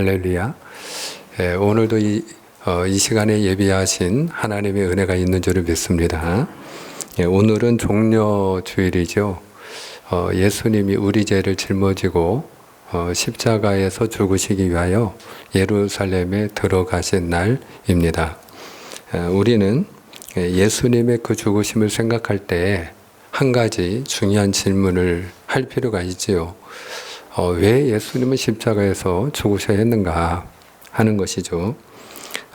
할렐루야. 예, 오늘도 이, 어, 이 시간에 예비하신 하나님의 은혜가 있는 줄을 믿습니다. 예, 오늘은 종려 주일이죠. 어, 예수님이 우리 죄를 짊어지고 어, 십자가에서 죽으시기 위하여 예루살렘에 들어가신 날입니다. 예, 우리는 예수님의 그 죽으심을 생각할 때 한 가지 중요한 질문을 할 필요가 있지요. 어, 왜 예수님은 십자가에서 죽으셔야 했는가 하는 것이죠.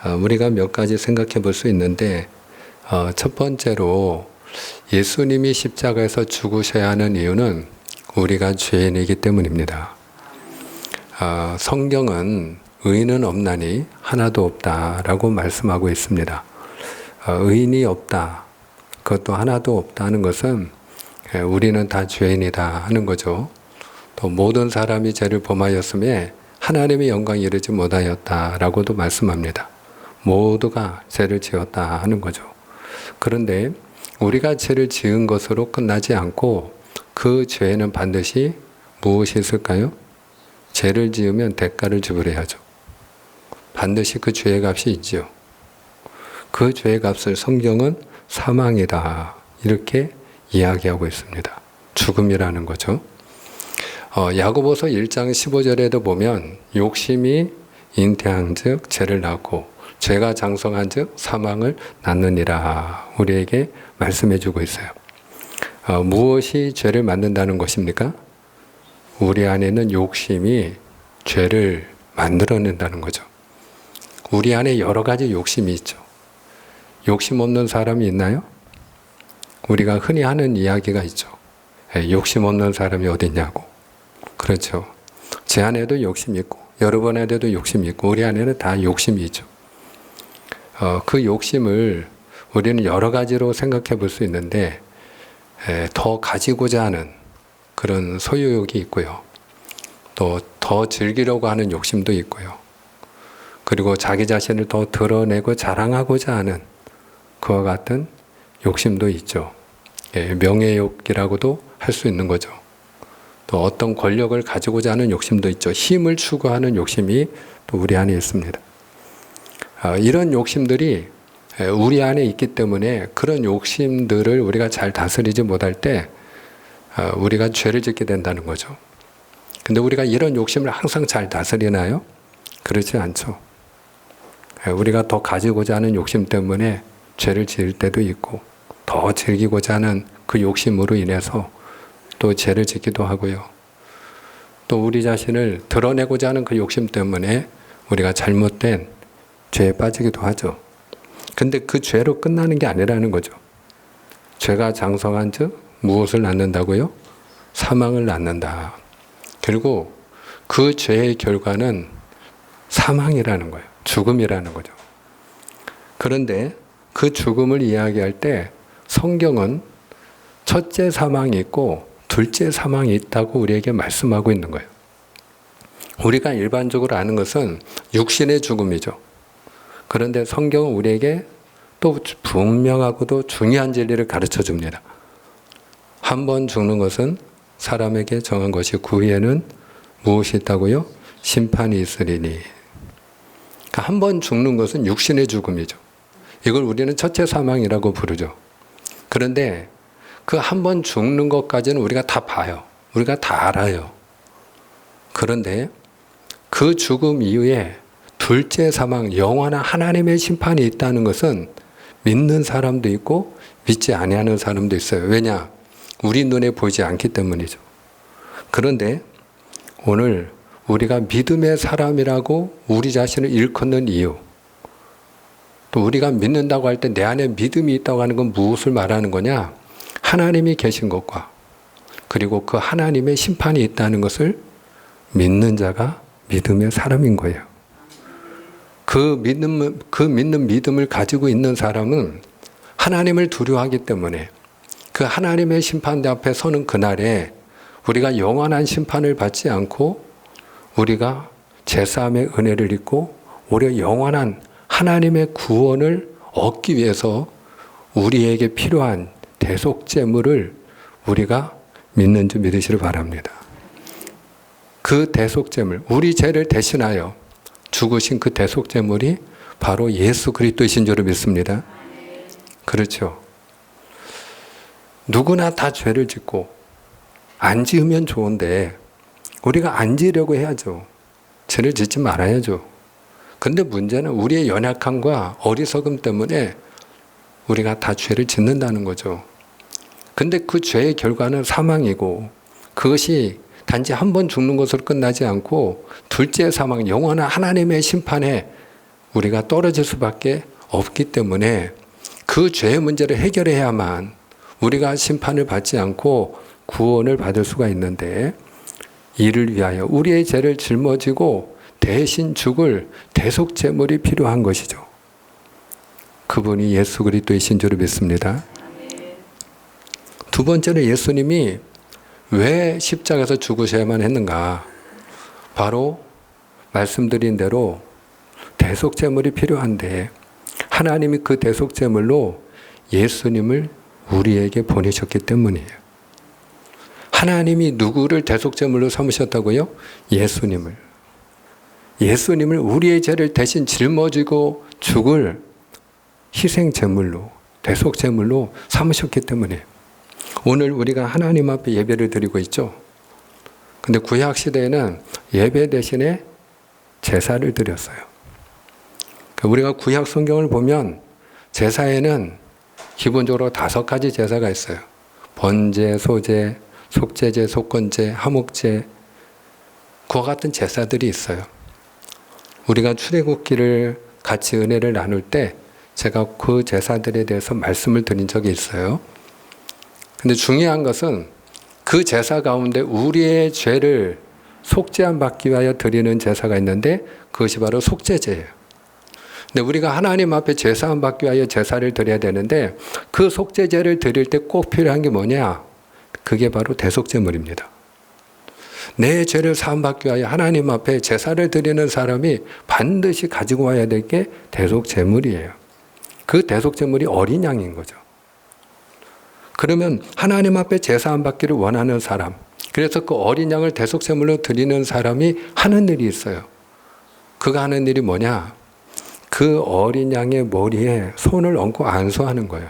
어, 우리가 몇 가지 생각해 볼 수 있는데, 어, 첫 번째로 예수님이 십자가에서 죽으셔야 하는 이유는 우리가 죄인이기 때문입니다. 어, 성경은 의인은 없나니 하나도 없다라고 말씀하고 있습니다. 어, 의인이 없다. 그것도 하나도 없다는 것은 예, 우리는 다 죄인이다 하는 거죠. 또 모든 사람이 죄를 범하였음에 하나님의 영광에 이르지 못하였다라고도 말씀합니다. 모두가 죄를 지었다 하는 거죠. 그런데 우리가 죄를 지은 것으로 끝나지 않고 그 죄는 반드시 무엇이 있을까요? 죄를 지으면 대가를 지불해야죠. 반드시 그 죄의 값이 있지요. 그 죄의 값을 성경은 사망이다. 이렇게 이야기하고 있습니다. 죽음이라는 거죠. 어, 야고보서 1장 15절에도 보면 욕심이 잉태한즉 죄를 낳고 죄가 장성한즉 사망을 낳느니라 우리에게 말씀해주고 있어요. 어, 무엇이 죄를 만든다는 것입니까? 우리 안에 는 욕심이 죄를 만들어낸다는 거죠. 우리 안에 여러 가지 욕심이 있죠. 욕심 없는 사람이 있나요? 우리가 흔히 하는 이야기가 있죠. 예, 욕심 없는 사람이 어디 있냐고. 그렇죠. 제 안에도 욕심이 있고, 여러분 안에도 욕심이 있고, 우리 안에는 다 욕심이 있죠. 어, 그 욕심을 우리는 여러 가지로 생각해 볼 수 있는데, 에, 더 가지고자 하는 그런 소유욕이 있고요. 또 더 즐기려고 하는 욕심도 있고요. 그리고 자기 자신을 더 드러내고 자랑하고자 하는 그와 같은 욕심도 있죠. 예, 명예욕이라고도 할 수 있는 거죠. 또 어떤 권력을 가지고자 하는 욕심도 있죠. 힘을 추구하는 욕심이 또 우리 안에 있습니다. 아, 이런 욕심들이 예, 우리 안에 있기 때문에 그런 욕심들을 우리가 잘 다스리지 못할 때 아, 우리가 죄를 짓게 된다는 거죠. 근데 우리가 이런 욕심을 항상 잘 다스리나요? 그렇지 않죠. 예, 우리가 더 가지고자 하는 욕심 때문에 죄를 지을 때도 있고 더 즐기고자 하는 그 욕심으로 인해서 또 죄를 짓기도 하고요. 또 우리 자신을 드러내고자 하는 그 욕심 때문에 우리가 잘못된 죄에 빠지기도 하죠. 근데 그 죄로 끝나는 게 아니라는 거죠. 죄가 장성한 즉 무엇을 낳는다고요? 사망을 낳는다. 그리고 그 죄의 결과는 사망이라는 거예요. 죽음이라는 거죠. 그런데 그 죽음을 이야기할 때 성경은 첫째 사망이 있고 둘째 사망이 있다고 우리에게 말씀하고 있는 거예요. 우리가 일반적으로 아는 것은 육신의 죽음이죠. 그런데 성경은 우리에게 또 분명하고도 중요한 진리를 가르쳐 줍니다. 한 번 죽는 것은 사람에게 정한 것이 그 후에는 무엇이 있다고요? 심판이 있으리니. 그러니까 한 번 죽는 것은 육신의 죽음이죠. 이걸 우리는 첫째 사망이라고 부르죠. 그런데 그 한 번 죽는 것까지는 우리가 다 봐요. 우리가 다 알아요. 그런데 그 죽음 이후에 둘째 사망, 영원한 하나님의 심판이 있다는 것은 믿는 사람도 있고 믿지 아니하는 사람도 있어요. 왜냐? 우리 눈에 보이지 않기 때문이죠. 그런데 오늘 우리가 믿음의 사람이라고 우리 자신을 일컫는 이유, 또 우리가 믿는다고 할 때 내 안에 믿음이 있다고 하는 건 무엇을 말하는 거냐? 하나님이 계신 것과 그리고 그 하나님의 심판이 있다는 것을 믿는 자가 믿음의 사람인 거예요. 그 믿는, 그 믿는 믿음을 가지고 있는 사람은 하나님을 두려워하기 때문에 그 하나님의 심판대 앞에 서는 그날에 우리가 영원한 심판을 받지 않고 우리가 제사함의 은혜를 입고 오히려 영원한 하나님의 구원을 얻기 위해서 우리에게 필요한 대속제물을 우리가 믿는 줄 믿으시길 바랍니다. 그 대속제물, 우리 죄를 대신하여 죽으신 그 대속제물이 바로 예수 그리스도이신 줄을 믿습니다. 그렇죠. 누구나 다 죄를 짓고 안 지으면 좋은데 우리가 안 지으려고 해야죠. 죄를 짓지 말아야죠. 근데 문제는 우리의 연약함과 어리석음 때문에 우리가 다 죄를 짓는다는 거죠. 근데 그 죄의 결과는 사망이고 그것이 단지 한 번 죽는 것으로 끝나지 않고 둘째 사망, 영원한 하나님의 심판에 우리가 떨어질 수밖에 없기 때문에 그 죄의 문제를 해결해야만 우리가 심판을 받지 않고 구원을 받을 수가 있는데 이를 위하여 우리의 죄를 짊어지고 대신 죽을 대속 제물이 필요한 것이죠. 그분이 예수 그리스도이신 줄을 믿습니다. 두 번째는 예수님이 왜 십자가에서 죽으셔야만 했는가? 바로 말씀드린 대로 대속 제물이 필요한데 하나님이 그 대속 제물로 예수님을 우리에게 보내셨기 때문이에요. 하나님이 누구를 대속 제물로 삼으셨다고요? 예수님을. 예수님을 우리의 죄를 대신 짊어지고 죽을 희생 제물로 대속 제물로 삼으셨기 때문에 오늘 우리가 하나님 앞에 예배를 드리고 있죠. 근데 구약 시대에는 예배 대신에 제사를 드렸어요. 그러니까 우리가 구약 성경을 보면 제사에는 기본적으로 다섯 가지 제사가 있어요. 번제, 소제, 속제제, 속건제, 하목제 그와 같은 제사들이 있어요. 우리가 출애굽기를 같이 은혜를 나눌 때 제가 그 제사들에 대해서 말씀을 드린 적이 있어요. 근데 중요한 것은 그 제사 가운데 우리의 죄를 속죄함 받기 위하여 드리는 제사가 있는데 그것이 바로 속죄제예요. 근데 우리가 하나님 앞에 제사함 받기 위하여 제사를 드려야 되는데 그 속죄제를 드릴 때 꼭 필요한 게 뭐냐? 그게 바로 대속제물입니다. 내 죄를 사함받기 위하여 하나님 앞에 제사를 드리는 사람이 반드시 가지고 와야 될 게 대속제물이에요. 그 대속제물이 어린 양인 거죠. 그러면 하나님 앞에 제사 안 받기를 원하는 사람, 그래서 그 어린 양을 대속제물로 드리는 사람이 하는 일이 있어요. 그가 하는 일이 뭐냐? 그 어린 양의 머리에 손을 얹고 안수하는 거예요.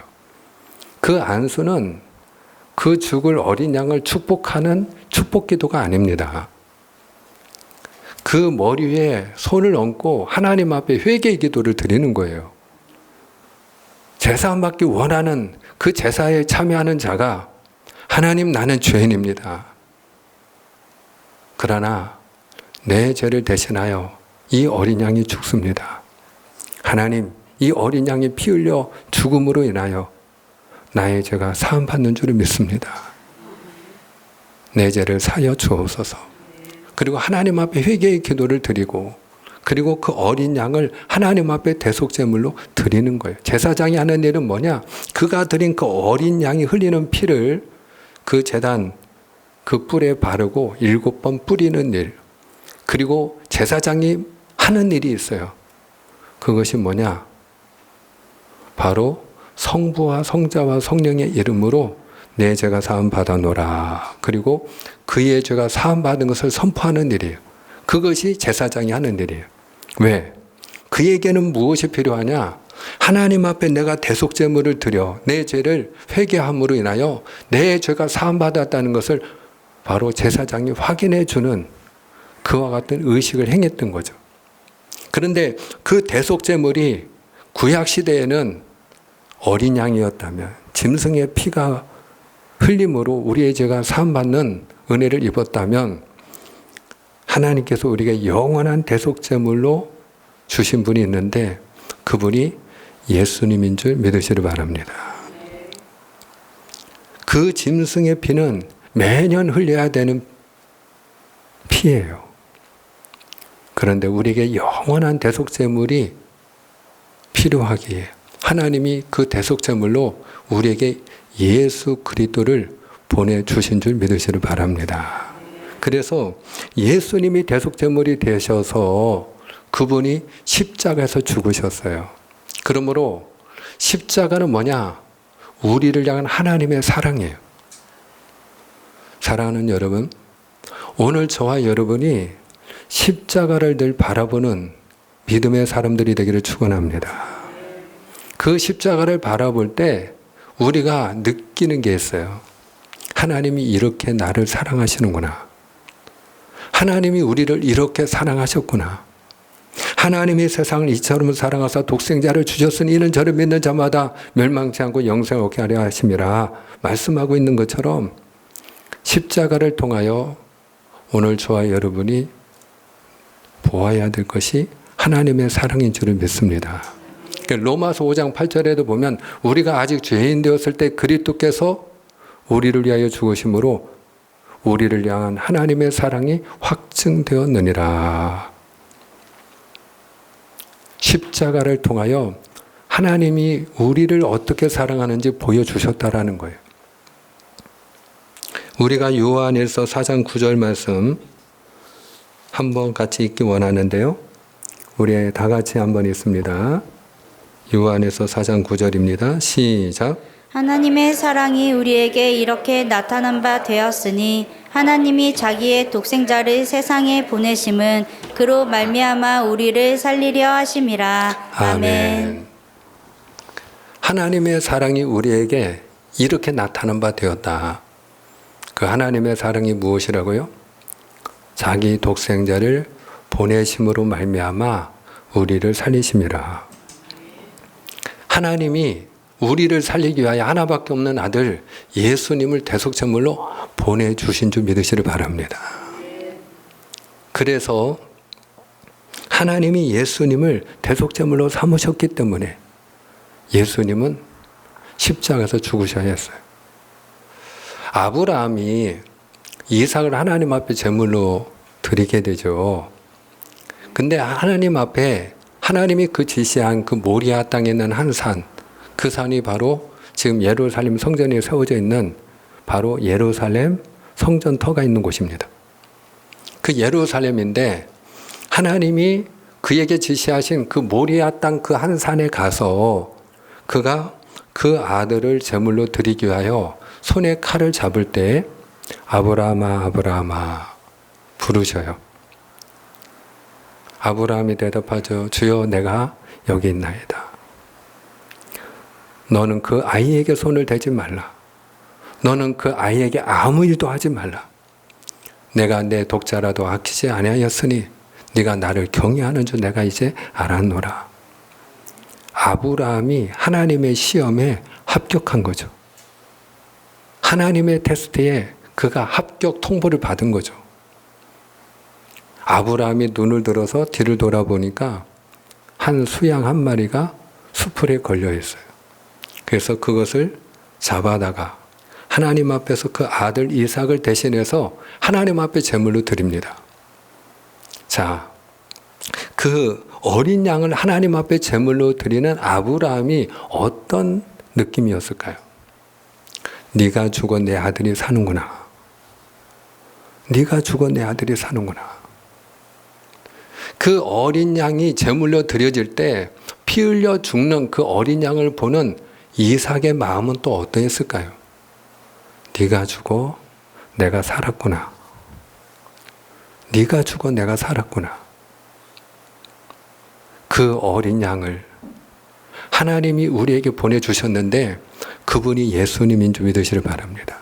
그 안수는 그 죽을 어린 양을 축복하는 축복 기도가 아닙니다. 그 머리 위에 손을 얹고 하나님 앞에 회개 기도를 드리는 거예요. 제사 안 받기 원하는 그 제사에 참여하는 자가 하나님 나는 죄인입니다. 그러나 내 죄를 대신하여 이 어린 양이 죽습니다. 하나님, 이 어린 양이 피 흘려 죽음으로 인하여 나의 죄가 사함 받는 줄을 믿습니다. 내 죄를 사여 주옵소서. 그리고 하나님 앞에 회개의 기도를 드리고 그리고 그 어린 양을 하나님 앞에 대속제물로 드리는 거예요. 제사장이 하는 일은 뭐냐? 그가 드린 그 어린 양이 흘리는 피를 그 재단 그 뿔에 바르고 일곱 번 뿌리는 일. 그리고 제사장이 하는 일이 있어요. 그것이 뭐냐? 바로 성부와 성자와 성령의 이름으로 내 죄가 사함 받아노라. 그리고 그의 죄가 사함 받은 것을 선포하는 일이에요. 그것이 제사장이 하는 일이에요. 왜? 그에게는 무엇이 필요하냐? 하나님 앞에 내가 대속제물을 드려 내 죄를 회개함으로 인하여 내 죄가 사함 받았다는 것을 바로 제사장이 확인해 주는 그와 같은 의식을 행했던 거죠. 그런데 그 대속제물이 구약 시대에는 어린 양이었다면 짐승의 피가 흘림으로 우리의 죄가 사함받는 은혜를 입었다면 하나님께서 우리에게 영원한 대속제물로 주신 분이 있는데 그분이 예수님인 줄 믿으시길 바랍니다. 그 짐승의 피는 매년 흘려야 되는 피예요. 그런데 우리에게 영원한 대속제물이 필요하기에 하나님이 그 대속제물로 우리에게 예수 그리스도를 보내 주신 줄 믿으시길 바랍니다. 그래서 예수님이 대속제물이 되셔서 그분이 십자가에서 죽으셨어요. 그러므로 십자가는 뭐냐? 우리를 향한 하나님의 사랑이에요. 사랑하는 여러분, 오늘 저와 여러분이 십자가를 늘 바라보는 믿음의 사람들이 되기를 축원합니다. 그 십자가를 바라볼 때 우리가 느끼는 게 있어요. 하나님이 이렇게 나를 사랑하시는구나. 하나님이 우리를 이렇게 사랑하셨구나. 하나님이 세상을 이처럼 사랑하사 독생자를 주셨으니 이는 저를 믿는 자마다 멸망치 않고 영생 얻게 하려 하심이라 말씀하고 있는 것처럼 십자가를 통하여 오늘 저와 여러분이 보아야 될 것이 하나님의 사랑인 줄을 믿습니다. 그러니까 로마서 5장 8절에도 보면 우리가 아직 죄인 되었을 때 그리스도께서 우리를 위하여 죽으심으로 우리를 향한 하나님의 사랑이 확증되었느니라. 십자가를 통하여 하나님이 우리를 어떻게 사랑하는지 보여주셨다라는 거예요. 우리가 요한에서 4장 9절 말씀 한번 같이 읽기 원하는데요. 우리 다 같이 한번 읽습니다. 요한에서 4장 9절입니다. 시작. 하나님의 사랑이 우리에게 이렇게 나타난 바 되었으니 하나님이 자기의 독생자를 세상에 보내심은 그로 말미암아 우리를 살리려 하심이라. 아멘. 하나님의 사랑이 우리에게 이렇게 나타난 바 되었다. 그 하나님의 사랑이 무엇이라고요? 자기 독생자를 보내심으로 말미암아 우리를 살리심이라. 하나님이 우리를 살리기 위하여 하나밖에 없는 아들 예수님을 대속제물로 보내주신 줄 믿으시길 바랍니다. 그래서 하나님이 예수님을 대속제물로 삼으셨기 때문에 예수님은 십자가에서 죽으셔야 했어요. 아브라함이 이삭을 하나님 앞에 제물로 드리게 되죠. 근데 하나님 앞에 하나님이 그 지시한 그 모리아 땅에 있는 한 산, 그 산이 바로 지금 예루살렘 성전이 세워져 있는 바로 예루살렘 성전터가 있는 곳입니다. 그 예루살렘인데 하나님이 그에게 지시하신 그 모리아 땅 그 한 산에 가서 그가 그 아들을 제물로 드리기 위하여 손에 칼을 잡을 때 아브라함아 아브라함아 부르셔요. 아브라함이 대답하죠. 주여 내가 여기 있나이다. 너는 그 아이에게 손을 대지 말라. 너는 그 아이에게 아무 일도 하지 말라. 내가 내 독자라도 아끼지 아니하였으니 네가 나를 경외하는 줄 내가 이제 알았노라. 아브라함이 하나님의 시험에 합격한 거죠. 하나님의 테스트에 그가 합격 통보를 받은 거죠. 아브라함이 눈을 들어서 뒤를 돌아보니까 한 수양 한 마리가 수풀에 걸려 있어요. 그래서 그것을 잡아다가 하나님 앞에서 그 아들 이삭을 대신해서 하나님 앞에 제물로 드립니다. 자, 그 어린 양을 하나님 앞에 제물로 드리는 아브라함이 어떤 느낌이었을까요? 네가 죽어 내 아들이 사는구나. 네가 죽어 내 아들이 사는구나. 그 어린 양이 제물로 드려질 때 피 흘려 죽는 그 어린 양을 보는 이삭의 마음은 또 어떠했을까요? 네가 죽어 내가 살았구나. 네가 죽어 내가 살았구나. 그 어린 양을 하나님이 우리에게 보내주셨는데 그분이 예수님인 줄 믿으시길 바랍니다.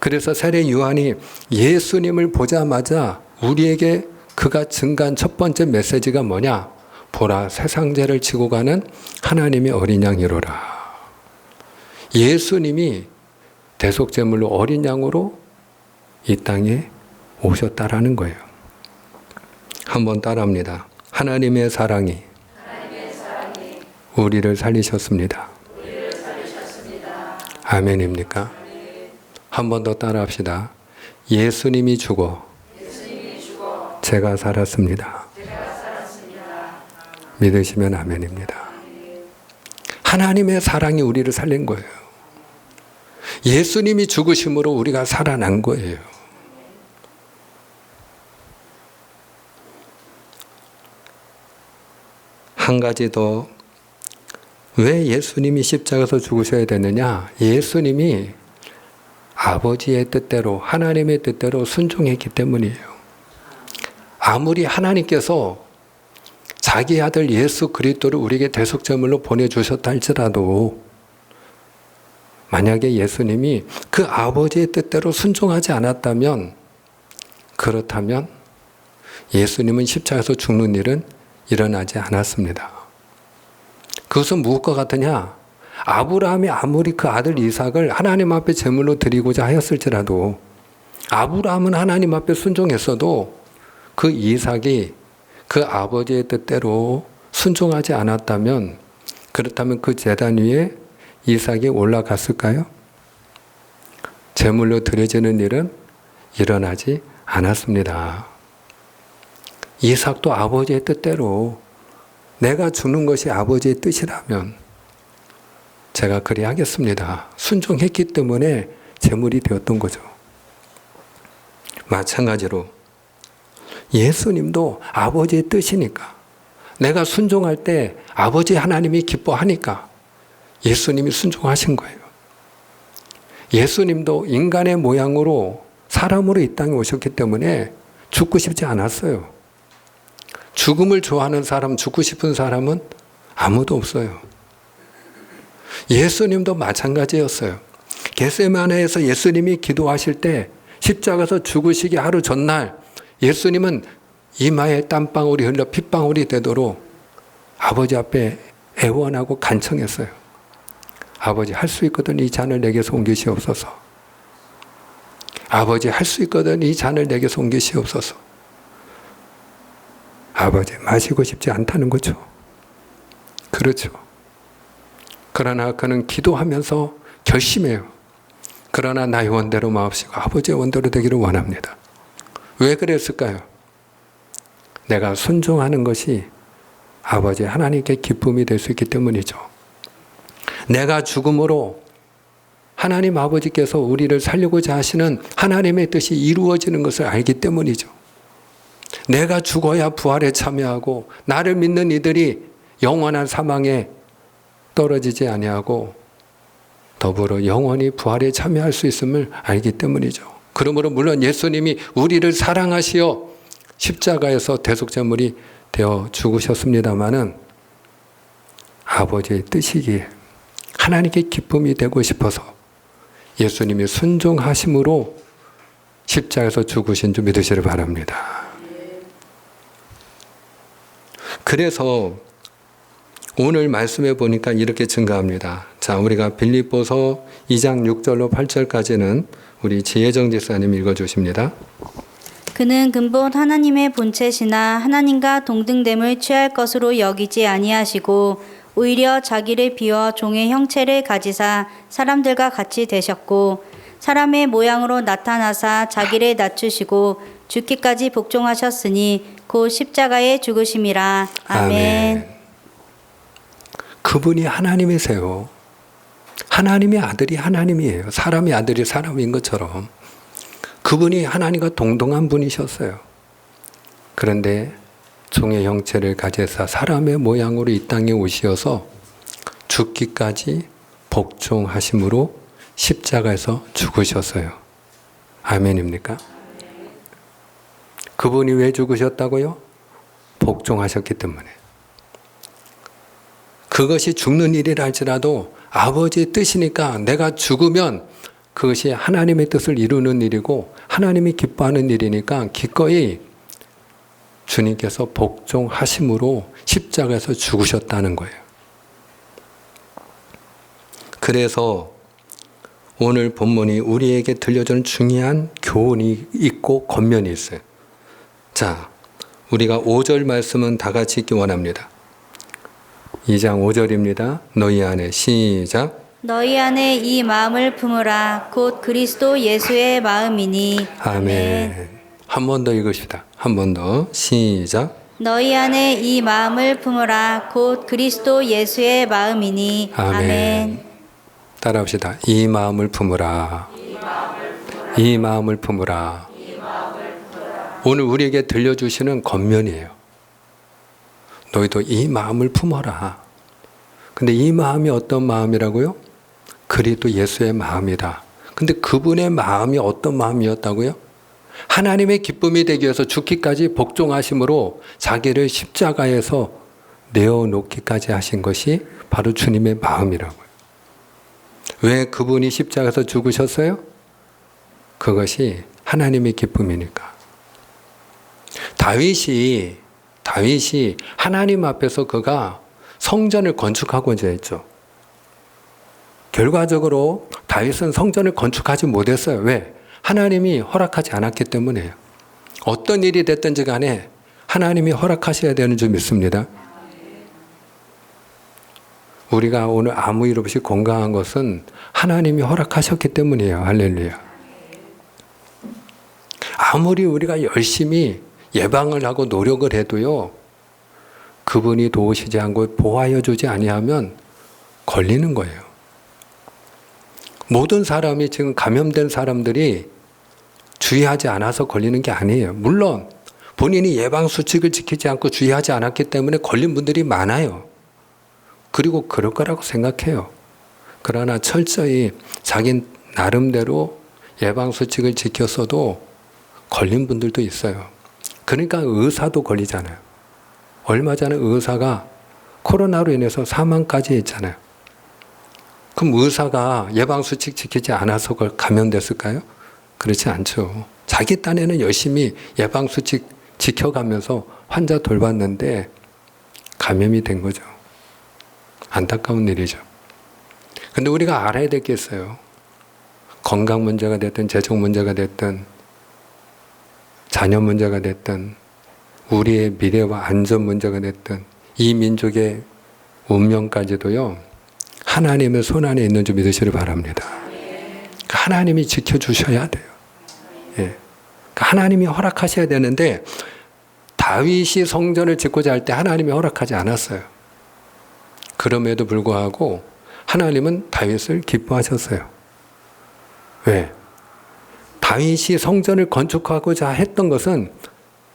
그래서 세례 요한이 예수님을 보자마자 우리에게 그가 증가한 첫 번째 메시지가 뭐냐? 보라, 세상죄를 지고 가는 하나님의 어린 양이로라. 예수님이 대속제물로 어린 양으로 이 땅에 오셨다라는 거예요. 한번 따라합니다. 하나님의 사랑이, 우리를 살리셨습니다. 아멘입니까? 한번 더 따라합시다. 예수님이 죽어, 제가 살았습니다. 믿으시면 아멘입니다. 하나님의 사랑이 우리를 살린 거예요. 예수님이 죽으심으로 우리가 살아난 거예요. 한 가지 더, 왜 예수님이 십자가에서 죽으셔야 되느냐? 예수님이 아버지의 뜻대로, 하나님의 뜻대로 순종했기 때문이에요. 아무리 하나님께서 자기 아들 예수 그리스도를 우리에게 대속제물로 보내주셨다 할지라도 만약에 예수님이 그 아버지의 뜻대로 순종하지 않았다면 그렇다면 예수님은 십자가에서 죽는 일은 일어나지 않았습니다. 그것은 무엇과 같으냐? 아브라함이 아무리 그 아들 이삭을 하나님 앞에 제물로 드리고자 하였을지라도 아브라함은 하나님 앞에 순종했어도 그 이삭이 그 아버지의 뜻대로 순종하지 않았다면 그렇다면 그 재단 위에 이삭이 올라갔을까요? 제물로 드려지는 일은 일어나지 않았습니다. 이삭도 아버지의 뜻대로 내가 주는 것이 아버지의 뜻이라면 제가 그리 하겠습니다. 순종했기 때문에 제물이 되었던 거죠. 마찬가지로 예수님도 아버지의 뜻이니까 내가 순종할 때 아버지 하나님이 기뻐하니까 예수님이 순종하신 거예요. 예수님도 인간의 모양으로 사람으로 이 땅에 오셨기 때문에 죽고 싶지 않았어요. 죽음을 좋아하는 사람, 죽고 싶은 사람은 아무도 없어요. 예수님도 마찬가지였어요. 겟세마네에서 예수님이 기도하실 때 십자가에서 죽으시기 하루 전날 예수님은 이마에 땀방울이 흘러 핏방울이 되도록 아버지 앞에 애원하고 간청했어요. 아버지 할 수 있거든 이 잔을 내게서 옮기시옵소서. 아버지 할 수 있거든 이 잔을 내게서 옮기시옵소서. 아버지 마시고 싶지 않다는 거죠. 그렇죠. 그러나 그는 기도하면서 결심해요. 그러나 나의 원대로 마옵시고 아버지의 원대로 되기를 원합니다. 왜 그랬을까요? 내가 순종하는 것이 아버지 하나님께 기쁨이 될 수 있기 때문이죠. 내가 죽음으로 하나님 아버지께서 우리를 살리고자 하시는 하나님의 뜻이 이루어지는 것을 알기 때문이죠. 내가 죽어야 부활에 참여하고 나를 믿는 이들이 영원한 사망에 떨어지지 아니하고 더불어 영원히 부활에 참여할 수 있음을 알기 때문이죠. 그러므로 물론 예수님이 우리를 사랑하시어 십자가에서 대속제물이 되어 죽으셨습니다마는 아버지의 뜻이기에 하나님께 기쁨이 되고 싶어서 예수님이 순종하심으로 십자가에서 죽으신 줄 믿으시길 바랍니다. 그래서 오늘 말씀해 보니까 이렇게 증가합니다. 자, 우리가 빌립보서 2장 6절로 8절까지는 우리 지혜정 집사님 읽어 주십니다. 그는 근본 하나님의 본체시나 하나님과 동등됨을 취할 것으로 여기지 아니하시고 오히려 자기를 비워 종의 형체를 가지사 사람들과 같이 되셨고 사람의 모양으로 나타나사 자기를 낮추시고 죽기까지 복종하셨으니 곧 십자가에 죽으심이라 아멘. 그분이 하나님이세요. 하나님의 아들이 하나님이에요. 사람의 아들이 사람인 것처럼. 그분이 하나님과 동등한 분이셨어요. 그런데 종의 형체를 가져서 사람의 모양으로 이 땅에 오시어서 죽기까지 복종하심으로 십자가에서 죽으셨어요. 아멘입니까? 그분이 왜 죽으셨다고요? 복종하셨기 때문에. 그것이 죽는 일이라 할지라도 아버지의 뜻이니까 내가 죽으면 그것이 하나님의 뜻을 이루는 일이고 하나님이 기뻐하는 일이니까 기꺼이 주님께서 복종하심으로 십자가에서 죽으셨다는 거예요. 그래서 오늘 본문이 우리에게 들려주는 중요한 교훈이 있고 겉면이 있어요. 자, 우리가 5절 말씀은 다 같이 읽기 원합니다. 2장 5절입니다. 너희 안에 시작. 너희 안에 이 마음을 품으라 곧 그리스도 예수의 마음이니 아멘. 한 번 더 읽으십니다. 한 번 더. 시작. 너희 안에 이 마음을 품으라 곧 그리스도 예수의 마음이니 아멘. 아멘. 따라합시다. 이 마음을 품으라. 이 마음을 품으라. 오늘 우리에게 들려주시는 겉면이에요. 너희도 이 마음을 품어라. 근데 이 마음이 어떤 마음이라고요? 그리도 예수의 마음이다. 근데 그분의 마음이 어떤 마음이었다고요? 하나님의 기쁨이 되기 위해서 죽기까지 복종하심으로 자기를 십자가에서 내어놓기까지 하신 것이 바로 주님의 마음이라고요. 왜 그분이 십자가에서 죽으셨어요? 그것이 하나님의 기쁨이니까. 다윗이 다윗이 하나님 앞에서 그가 성전을 건축하고자 했죠. 결과적으로 다윗은 성전을 건축하지 못했어요. 왜? 하나님이 허락하지 않았기 때문이에요. 어떤 일이 됐든지 간에 하나님이 허락하셔야 되는 줄 믿습니다. 우리가 오늘 아무 일 없이 건강한 것은 하나님이 허락하셨기 때문이에요. 할렐루야. 아무리 우리가 열심히 예방을 하고 노력을 해도요. 그분이 도우시지 않고 보호하여 주지 아니하면 걸리는 거예요. 모든 사람이 지금 감염된 사람들이 주의하지 않아서 걸리는 게 아니에요. 물론 본인이 예방 수칙을 지키지 않고 주의하지 않았기 때문에 걸린 분들이 많아요. 그리고 그럴 거라고 생각해요. 그러나 철저히 자기 나름대로 예방 수칙을 지켰어도 걸린 분들도 있어요. 그러니까 의사도 걸리잖아요. 얼마 전에 의사가 코로나로 인해서 사망까지 했잖아요. 그럼 의사가 예방수칙 지키지 않아서 그걸 감염됐을까요? 그렇지 않죠. 자기 딴에는 열심히 예방수칙 지켜가면서 환자 돌봤는데 감염이 된 거죠. 안타까운 일이죠. 근데 우리가 알아야 있어요. 건강 문제가 됐든 재정 문제가 됐든 자녀 문제가 됐든 우리의 미래와 안전 문제가 됐든 이 민족의 운명까지도요. 하나님의 손 안에 있는 줄 믿으시길 바랍니다. 하나님이 지켜주셔야 돼요. 예. 하나님이 허락하셔야 되는데 다윗이 성전을 짓고자 할 때 하나님이 허락하지 않았어요. 그럼에도 불구하고 하나님은 다윗을 기뻐하셨어요. 왜? 다윗이 성전을 건축하고자 했던 것은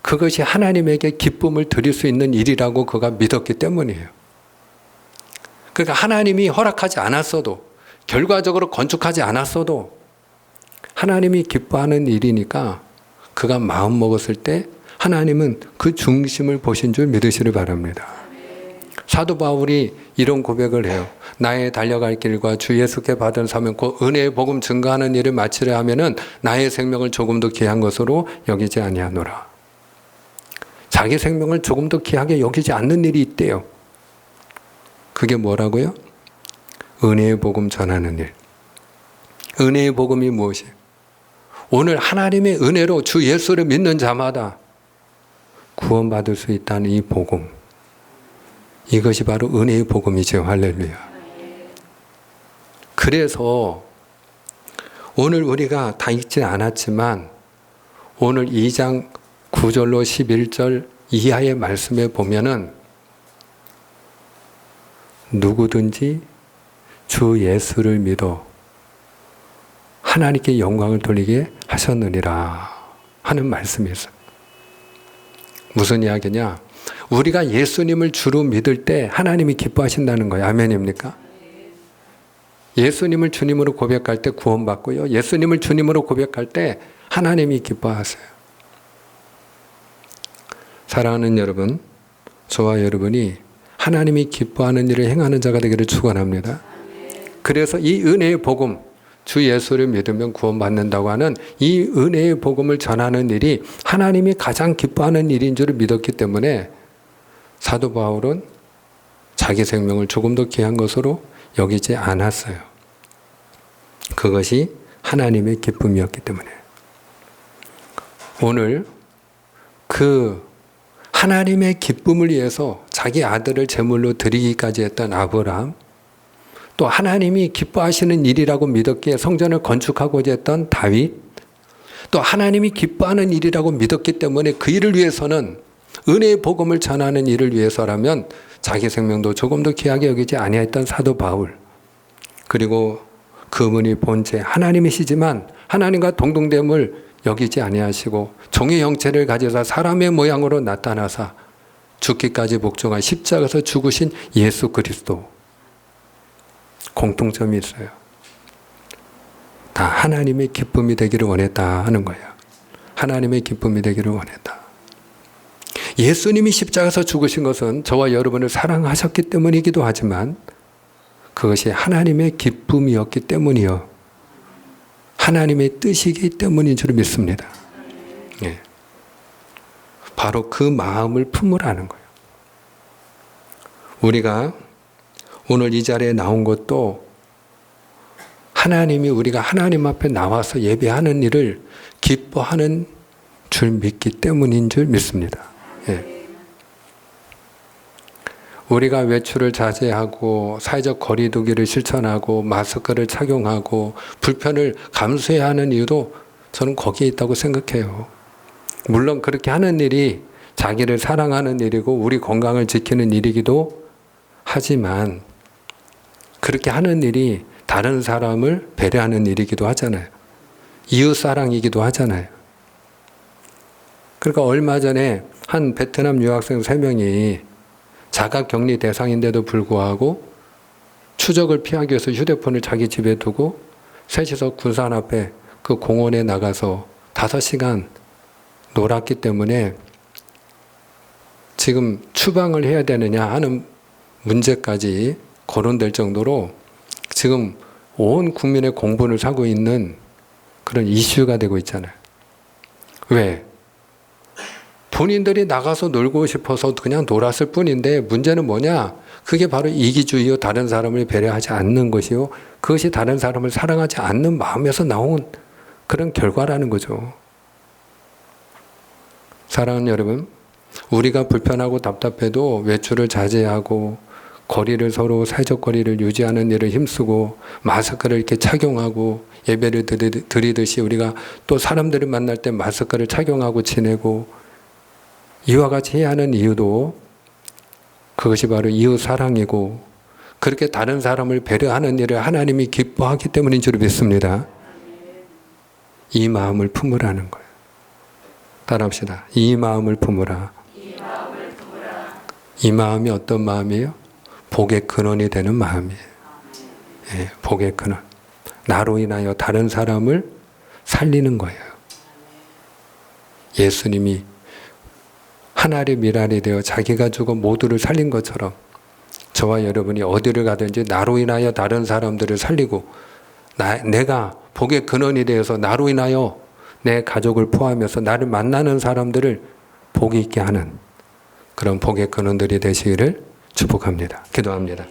그것이 하나님에게 기쁨을 드릴 수 있는 일이라고 그가 믿었기 때문이에요. 그러니까 하나님이 허락하지 않았어도 결과적으로 건축하지 않았어도 하나님이 기뻐하는 일이니까 그가 마음 먹었을 때 하나님은 그 중심을 보신 줄 믿으시길 바랍니다. 사도 바울이 이런 고백을 해요. 나의 달려갈 길과 주 예수께 받은 사명 곧 은혜의 복음 증가하는 일을 마치려 하면은 나의 생명을 조금 더 귀한 것으로 여기지 아니하노라. 자기 생명을 조금 더 귀하게 여기지 않는 일이 있대요. 그게 뭐라고요? 은혜의 복음 전하는 일. 은혜의 복음이 무엇이에요? 오늘 하나님의 은혜로 주 예수를 믿는 자마다 구원받을 수 있다는 이 복음. 이것이 바로 은혜의 복음이죠. 할렐루야. 그래서 오늘 우리가 다 읽지 않았지만 오늘 2장 9절로 11절 이하의 말씀에 보면은 누구든지 주 예수를 믿어 하나님께 영광을 돌리게 하셨느니라 하는 말씀이 있어요. 무슨 이야기냐? 우리가 예수님을 주로 믿을 때 하나님이 기뻐하신다는 거예요. 아멘입니까? 예수님을 주님으로 고백할 때 구원받고요. 예수님을 주님으로 고백할 때 하나님이 기뻐하세요. 사랑하는 여러분, 저와 여러분이 하나님이 기뻐하는 일을 행하는 자가 되기를 축원합니다. 그래서 이 은혜의 복음, 주 예수를 믿으면 구원받는다고 하는 이 은혜의 복음을 전하는 일이 하나님이 가장 기뻐하는 일인 줄을 믿었기 때문에 사도 바울은 자기 생명을 조금 더 귀한 것으로 여기지 않았어요. 그것이 하나님의 기쁨이었기 때문에. 오늘 그 하나님의 기쁨을 위해서 자기 아들을 제물로 드리기까지 했던 아브라함, 또 하나님이 기뻐하시는 일이라고 믿었기에 성전을 건축하고자 했던 다윗, 또 하나님이 기뻐하는 일이라고 믿었기 때문에 그 일을 위해서는 은혜의 복음을 전하는 일을 위해서라면 자기 생명도 조금 더 귀하게 여기지 아니했던 사도 바울, 그리고 그분이 본체 하나님이시지만 하나님과 동등됨을 여기지 아니하시고 종의 형체를 가져서 사람의 모양으로 나타나사 죽기까지 복종한 십자가에서 죽으신 예수 그리스도 공통점이 있어요. 다 하나님의 기쁨이 되기를 원했다 하는 거예요. 하나님의 기쁨이 되기를 원했다. 예수님이 십자가에서 죽으신 것은 저와 여러분을 사랑하셨기 때문이기도 하지만 그것이 하나님의 기쁨이었기 때문이요. 하나님의 뜻이기 때문인 줄 믿습니다. 예. 바로 그 마음을 품으라는 거예요. 우리가 오늘 이 자리에 나온 것도 하나님이 우리가 하나님 앞에 나와서 예배하는 일을 기뻐하는 줄 믿기 때문인 줄 믿습니다. 예. 우리가 외출을 자제하고 사회적 거리두기를 실천하고 마스크를 착용하고 불편을 감수해야 하는 이유도 저는 거기에 있다고 생각해요. 물론 그렇게 하는 일이 자기를 사랑하는 일이고 우리 건강을 지키는 일이기도 하지만 그렇게 하는 일이 다른 사람을 배려하는 일이기도 하잖아요. 이웃 사랑이기도 하잖아요. 그러니까 얼마 전에 한 베트남 유학생 세 명이 자가 격리 대상인데도 불구하고 추적을 피하기 위해서 휴대폰을 자기 집에 두고 셋이서 군산 앞에 그 공원에 나가서 다섯 시간 놀았기 때문에 지금 추방을 해야 되느냐 하는 문제까지 거론될 정도로 지금 온 국민의 공분을 사고 있는 그런 이슈가 되고 있잖아요. 왜? 본인들이 나가서 놀고 싶어서 그냥 놀았을 뿐인데 문제는 뭐냐? 그게 바로 이기주의요. 다른 사람을 배려하지 않는 것이요. 그것이 다른 사람을 사랑하지 않는 마음에서 나온 그런 결과라는 거죠. 사랑하는 여러분, 우리가 불편하고 답답해도 외출을 자제하고 거리를 서로 사회적 거리를 유지하는 일을 힘쓰고 마스크를 이렇게 착용하고 예배를 드리- 드리듯이 우리가 또 사람들을 만날 때 마스크를 착용하고 지내고 이와 같이 해야 하는 이유도 그것이 바로 이웃 사랑이고 그렇게 다른 사람을 배려하는 일을 하나님이 기뻐하기 때문인 줄 믿습니다. 이 마음을 품으라는 거예요. 따라합시다. 이 마음을 품으라. 이 마음이 어떤 마음이에요? 복의 근원이 되는 마음이에요. 예, 복의 근원. 나로 인하여 다른 사람을 살리는 거예요. 예수님이 하나의 미랄이 되어 자기가 죽어 모두를 살린 것처럼 저와 여러분이 어디를 가든지 나로 인하여 다른 사람들을 살리고 나, 내가 복의 근원이 되어서 나로 인하여 내 가족을 포함해서 나를 만나는 사람들을 복이 있게 하는 그런 복의 근원들이 되시기를 축복합니다. 기도합니다.